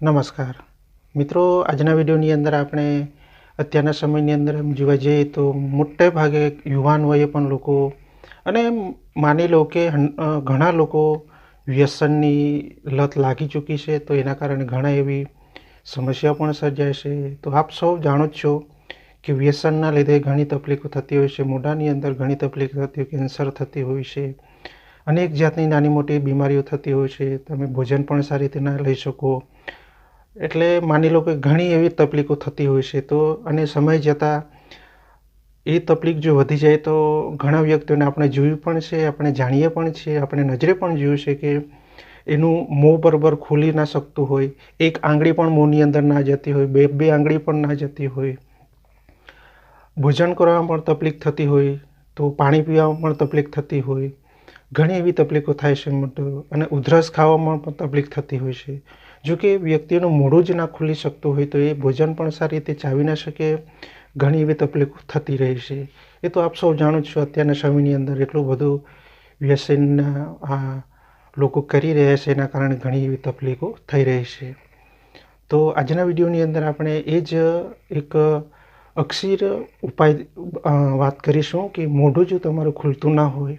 નમસ્કાર. મિત્રો, આજના વિડીયોની અંદર આપણે અત્યારના સમયની અંદર એમ જોવા જઈએ તો મોટે ભાગે યુવાન વયે પણ લોકો અને માની લો કે ઘણા લોકો વ્યસનની લત લાગી ચૂકી છે તો એના કારણે ઘણા એવી સમસ્યા પણ સર્જાય છે. તો આપ સૌ જાણો જ છો કે વ્યસનના લીધે ઘણી તકલીફો થતી હોય છે. મોઢાની અંદર ઘણી તકલીફ થતી હોય, કેન્સર થતી હોય છે. અનેક જાતની નાની મોટી બીમારીઓ થતી હોય છે. તમે ભોજન પણ સારી રીતે ના લઈ શકો. એટલે માની લો કે ઘણી એવી તકલીફો થતી હોય છે, તો અને સમય જતાં એ તકલીફ જો વધી જાય તો ઘણા વ્યક્તિઓને આપણે જોયું પણ છે, આપણે જાણીએ પણ છીએ આપણે નજરે પણ જોયું છે કે એનું મોં બરોબર ખુલી ના શકતું હોય, એક આંગળી પણ મોંની અંદર ના જતી હોય, બે બે આંગળી પણ ના જતી હોય. ભોજન કરવામાં પણ તકલીફ થતી હોય, તો પાણી પીવામાં પણ તકલીફ થતી હોય, ઘણી એવી તકલીફો થાય છે અને ઉધરસ ખાવામાં પણ તકલીફ થતી હોય છે. જો કે વ્યક્તિનું મોઢું જ ના ખુલી શકતું હોય તો એ ભોજન પણ સારી રીતે ચાવી ના શકે, ઘણી એવી તકલીફો થતી રહે છે. એ તો આપ સૌ જાણો છો, અત્યારના સમયની અંદર એટલું બધું વ્યસનના આ, લોકો કરી રહ્યા છે, એના કારણે ઘણી એવી તકલીફો થઈ રહી છે. તો આજના વિડીયોની અંદર આપણે એ જ એક અક્ષીર ઉપાય વાત કરીશું કે મોઢું જો તમારું ખુલતું ના હોય,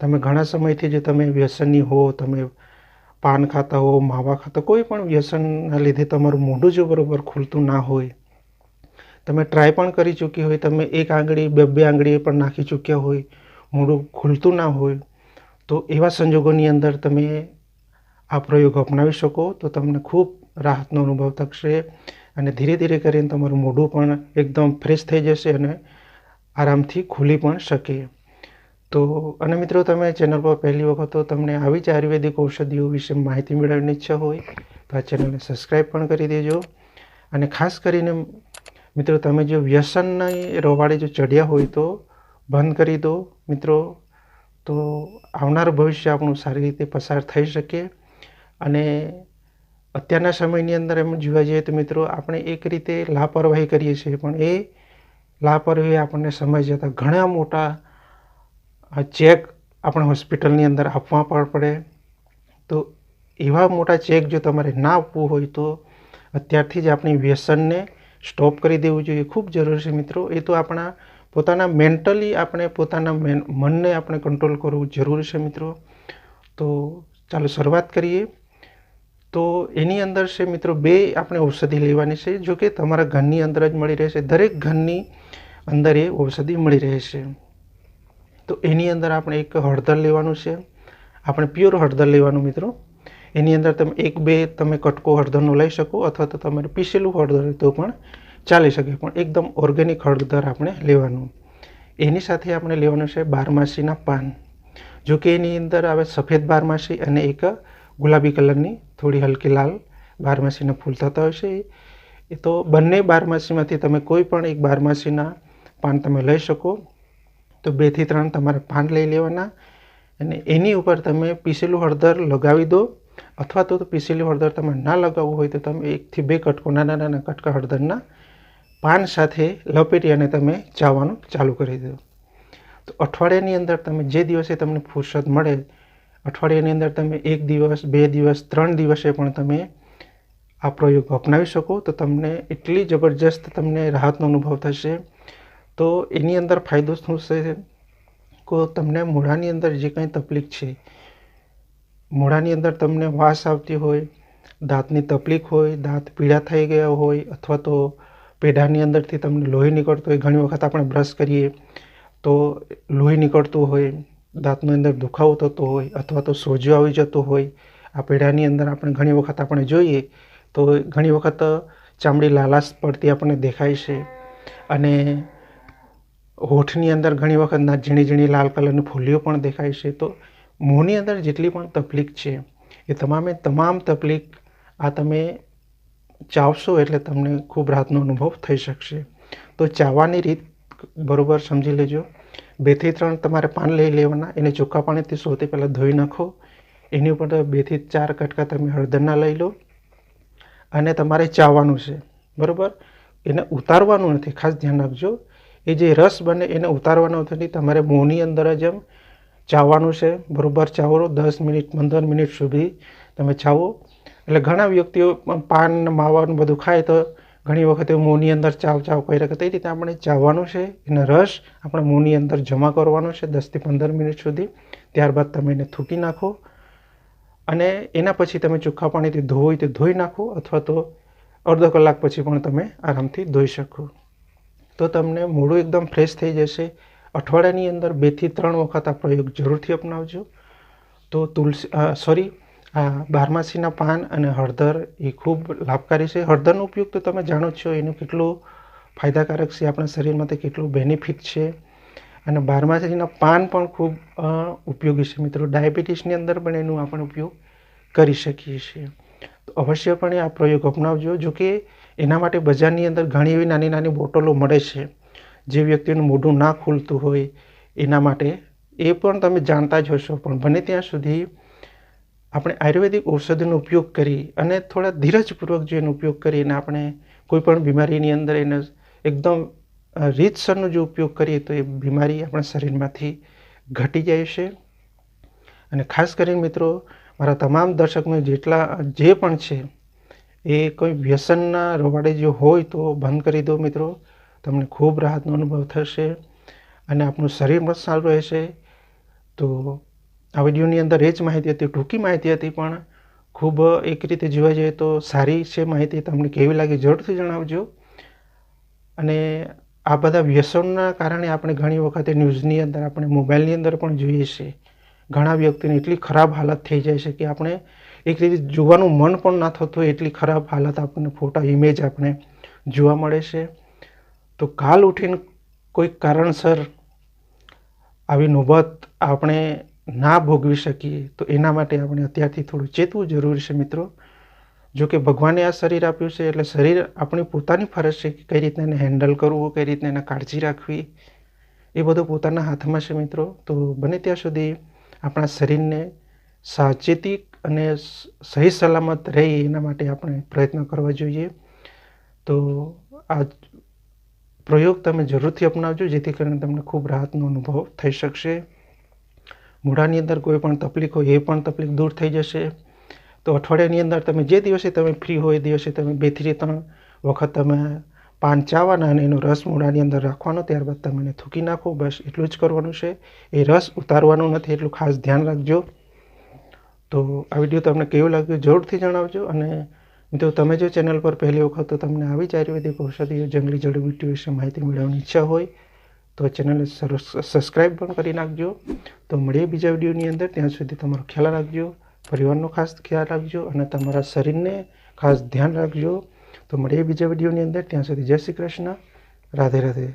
તમે ઘણા સમયથી જો તમે વ્યસની હો, તમે પાન ખાતા હો, માવા ખાતા, કોઈ પણ વ્યસનના લીધે તમારું મોઢું જો બરોબર ખુલતું ના હોય. તમે ટ્રાય પણ કરી ચૂકી હોય, તમે એક આંગળી, બે બે આંગળી પણ નાખી ચૂક્યા હોય, મોઢું ખુલતું ના હોય, તો એવા સંજોગોની અંદર તમે આ પ્રયોગ અપનાવી શકો, તો તમને ખૂબ રાહતનો અનુભવ થશે અને ધીરે ધીરે કરીને તમારું મોઢું પણ એકદમ ફ્રેશ થઈ જશે અને આરામથી ખુલી પણ શકે. તો, અને મિત્રો તમે ચેનલ પર પહેલી વખત તમને આવી જ આયુર્વેદિક ઔષધિઓ વિશે માહિતી મેળવવાની ઈચ્છા હોય, તો આ ચેનલને સબસ્ક્રાઈબ પણ કરી દેજો. અને ખાસ કરીને, મિત્રો તમે જો વ્યસનની રવાડે જો ચડ્યા હોય તો બંધ કરી દો, મિત્રો. તો આવનાર ભવિષ્ય આપણું સારી રીતે પસાર થઈ શકે. અને અત્યારના સમયની અંદર એમ જોવા જઈએ તો મિત્રો, આપણે એક રીતે લાપરવાહી કરીએ છીએ, પણ એ લાપરવાહી આપણને સમય જતાં ઘણા મોટા આ ચેક આપણે હોસ્પિટલની અંદર આપવા પણ પડે. તો એવા મોટા ચેક જો તમારે ના આપવું હોય તો અત્યારથી જ આપણી વ્યસનને સ્ટોપ કરી દેવું જોઈએ. ખૂબ જરૂરી છે મિત્રો. એ તો આપણા પોતાના મેન્ટલી આપણે પોતાના મેન મનને આપણે કંટ્રોલ કરવું જરૂરી છે મિત્રો. તો ચાલો શરૂઆત કરીએ. તો એની અંદર છે મિત્રો બે આપણે ઔષધિ લેવાની છે જો કે તમારા ઘરની અંદર જ મળી રહેશે. દરેક ઘરની અંદર એ ઔષધિ મળી રહેશે. તો એની અંદર આપણે એક હળદર લેવાનું છે. આપણે પ્યોર હળદર લેવાનું મિત્રો. એની અંદર તમે એક, બે તમે કટકો હળદરનો લઈ શકો અથવા તો તમારે પીસેલું હળદર તો પણ ચાલી શકે, પણ એકદમ ઓર્ગેનિક હળદર આપણે લેવાનું. એની સાથે આપણે લેવાનું છે બારમાસીના પાન. જો કે એની અંદર આવે સફેદ બારમાસી અને એક ગુલાબી કલરની થોડી હલકી લાલ બારમાસીના ફૂલ થતા હોય છે. એ તો બંને બારમાસીમાંથી તમે કોઈ પણ એક બારમાસીના પાન તમે લઈ શકો. તો બેથી ત્રણ તમારે પાન લઈ લેવાના. અને એની ઉપર તમે પીસેલું હળદર લગાવી દો. અથવા તો પીસેલું હળદર તમે ના લગાવવું હોય તો તમે એકથી બે કટકો નાના નાના કટકા હળદરના પાન સાથે લપેટી અને તમે ચાવવાનું ચાલુ કરી દો. તો અઠવાડિયાની અંદર તમે જે દિવસે તમને ફુરસદ મળે, અઠવાડિયાની અંદર તમે એક દિવસ, બે દિવસ, ત્રણ દિવસે પણ તમે આ પ્રયોગ અપનાવી શકો. તો તમને એટલી જબરજસ્ત તમને રાહતનો અનુભવ થશે. તો એની અંદર ફાયદો શું છે કો તમને મોઢાની અંદર જે કંઈ તકલીફ છે, મોઢાની અંદર તમને વાસ આવતી હોય, દાંતની તકલીફ હોય, દાંત પીળા થઈ ગયા હોય અથવા તો પેઢાની અંદરથી તમને લોહી નીકળતું હોય, ઘણી વખત આપણે બ્રશ કરીએ તો લોહી નીકળતું હોય, દાંતની અંદર દુખાવો થતો હોય અથવા તો સોજો આવી જતો હોય, આ પેઢાની અંદર આપણે ઘણી વખત આપણે જોઈએ તો ઘણી વખત ચામડી લાલાશ પડતી આપણને દેખાય છે અને હોઠની અંદર ઘણી વખત ના ઝીણી ઝીણી લાલ કલરની ફૂલીઓ પણ દેખાય છે. તો મોંની અંદર જેટલી પણ તકલીફ છે એ તમામે તમામ તકલીફ આ તમે ચાવશો એટલે તમને ખૂબ રાહતનો અનુભવ થઈ શકશે. તો ચાવવાની રીત બરાબર સમજી લેજો. બેથી ત્રણ તમારે પાન લઈ લેવાના, એને ચોખ્ખા પાણીથી સૌથી પહેલાં ધોઈ નાખો. એની ઉપર બેથી ચાર કટકા તમે હળદરના લઈ લો અને તમારે ચાવવાનું છે. બરાબર? એને ઉતારવાનું નથી, ખાસ ધ્યાન રાખજો. એ જે રસ બને એને ઉતારવાનો નથી તમારે મોંની અંદર જ એમ ચાવવાનું છે. બરાબર ચાવો દસ મિનિટ, પંદર મિનિટ સુધી તમે ચાવો. એટલે ઘણા વ્યક્તિઓ પાન માવાનું બધું ખાય તો ઘણી વખતે મોંની અંદર ચાવ ચાવ કરી રાખે. તે રીતે આપણે ચાવવાનું છે. એનો રસ આપણે મોંની અંદર જમા કરવાનો છે દસથી પંદર મિનિટ સુધી. ત્યારબાદ તમે એને થૂકી નાખો. અને એના પછી તમે ચોખ્ખા પાણીથી ધોઈ તો ધોઈ નાખો અથવા તો અડધો કલાક પછી પણ તમે આરામથી ધોઈ શકો. તો તમને મોઢું એકદમ ફ્રેશ થઈ જશે. અઠવાડિયાની અંદર બેથી ત્રણ વખત આ પ્રયોગ જરૂરથી અપનાવજો. તો તુલસી સોરી આ બારમાસીના પાન અને હળદર એ ખૂબ લાભકારી છે. હળદરનો ઉપયોગ તો તમે જાણો જ છો, એનું કેટલું ફાયદાકારક છે આપણા શરીર માટે કેટલું બેનિફિટ છે. અને બારમાસીના પાન પણ ખૂબ ઉપયોગી છે મિત્રો. ડાયાબિટીસની અંદર પણ એનો આપણે ઉપયોગ કરી શકીએ છીએ. તો અવશ્યપણે આ પ્રયોગ અપનાવજો. જો કે એના માટે બજારની અંદર ઘણી એવી નાની નાની બોટલો મળે છે, જે વ્યક્તિનું મોઢું ના ખુલતું હોય એના માટે એ પણ તમે જાણતા જ હશો. પણ બને ત્યાં સુધી આપણે આયુર્વેદિક ઔષધિનો ઉપયોગ કરી અને થોડા ધીરજપૂર્વક જો એનો ઉપયોગ કરીને આપણે કોઈપણ બીમારીની અંદર એને એકદમ રીતસરનો જો ઉપયોગ કરીએ તો એ બીમારી આપણા શરીરમાંથી ઘટી જાય છે. અને ખાસ કરીને મિત્રો, મારા તમામ દર્શકને જેટલા, જે પણ છે એ કોઈ વ્યસનના રવાડે જો હોય તો બંધ કરી દો મિત્રો. તમને ખૂબ રાહતનો અનુભવ થશે અને આપણું શરીર પણ સારું રહેશે. તો આ વિડીયોની અંદર એ જ માહિતી હતી, ટૂંકી માહિતી હતી પણ ખૂબ એક રીતે જોવા જઈએ તો સારી છે માહિતી. તમને કેવી લાગી જરૂરથી જણાવજો. અને આ બધા વ્યસનના કારણે આપણે ઘણી વખતે ન્યૂઝની અંદર, આપણે મોબાઈલની અંદર પણ જોઈએ છીએ. ઘણા વ્યક્તિની એટલી ખરાબ હાલત થઈ જાય છે કે આપણે એક રીતે જોવાનું મન પણ ના થતું એટલી ખરાબ હાલત આપણને ફોટા ઇમેજ આપણે જોવા મળે છે. તો કાલ ઉઠીને કોઈ કારણસર આવી નોબત આપણે ના ભોગવી શકીએ, તો એના માટે આપણે અત્યારથી થોડું ચેતવું જરૂરી છે મિત્રો. જો કે ભગવાને આ શરીર આપ્યું છે, એટલે શરીર આપણી પોતાની ફરજ છે કે કઈ રીતના એને હેન્ડલ કરવું, કઈ રીતના એને કાળજી રાખવી. એ બધું પોતાના હાથમાં છે મિત્રો. તો બને ત્યાં સુધી આપણા શરીરને સાવચેતી અને સહી સલામત રહે એના માટે આપણે પ્રયત્ન કરવા જોઈએ. તો આ પ્રયોગ તમે જરૂરથી અપનાવજો, જેથી કરીને તમને ખૂબ રાહતનો અનુભવ થઈ શકશે. મૂળાની અંદર કોઈ પણ તકલીફ હોય, એ પણ તકલીફ દૂર થઈ જશે. તો અઠવાડિયાની અંદર તમે જે દિવસે તમે ફ્રી હોય, એ દિવસે તમે બેથી ત્રણ વખત તમે પાન ચાવવાના અને એનો રસ મૂળાની અંદર રાખવાનો, ત્યારબાદ તમે એને થૂકી નાખો. બસ એટલું જ કરવાનું છે. એ રસ ઉતારવાનો નથી, એટલું ખાસ ધ્યાન રાખજો. તો આ વીડિયો તમને કેવું લાગ્યું જરૂરથી જણાવજો અને મિત્રો, તમે જો ચેનલ પર પહેલી વખત તો તમને આવી જ આયુર્વેદિક ઔષધિઓ, જંગલી જડીબુટ્ટીઓ વિશે માહિતી મેળવવાની ઈચ્છા હોય, તો ચેનલને સબસ્ક્રાઈબ પણ કરી નાખજો. તો મળીએ બીજા વિડીયોની અંદર. ત્યાં સુધી તમારો ખ્યાલ રાખજો, પરિવારનો ખાસ ખ્યાલ રાખજો અને તમારા શરીરને ખાસ ધ્યાન રાખજો. તો મળીએ બીજા વિડીયોની અંદર. ત્યાં સુધી જય શ્રી કૃષ્ણ. રાધે રાધે.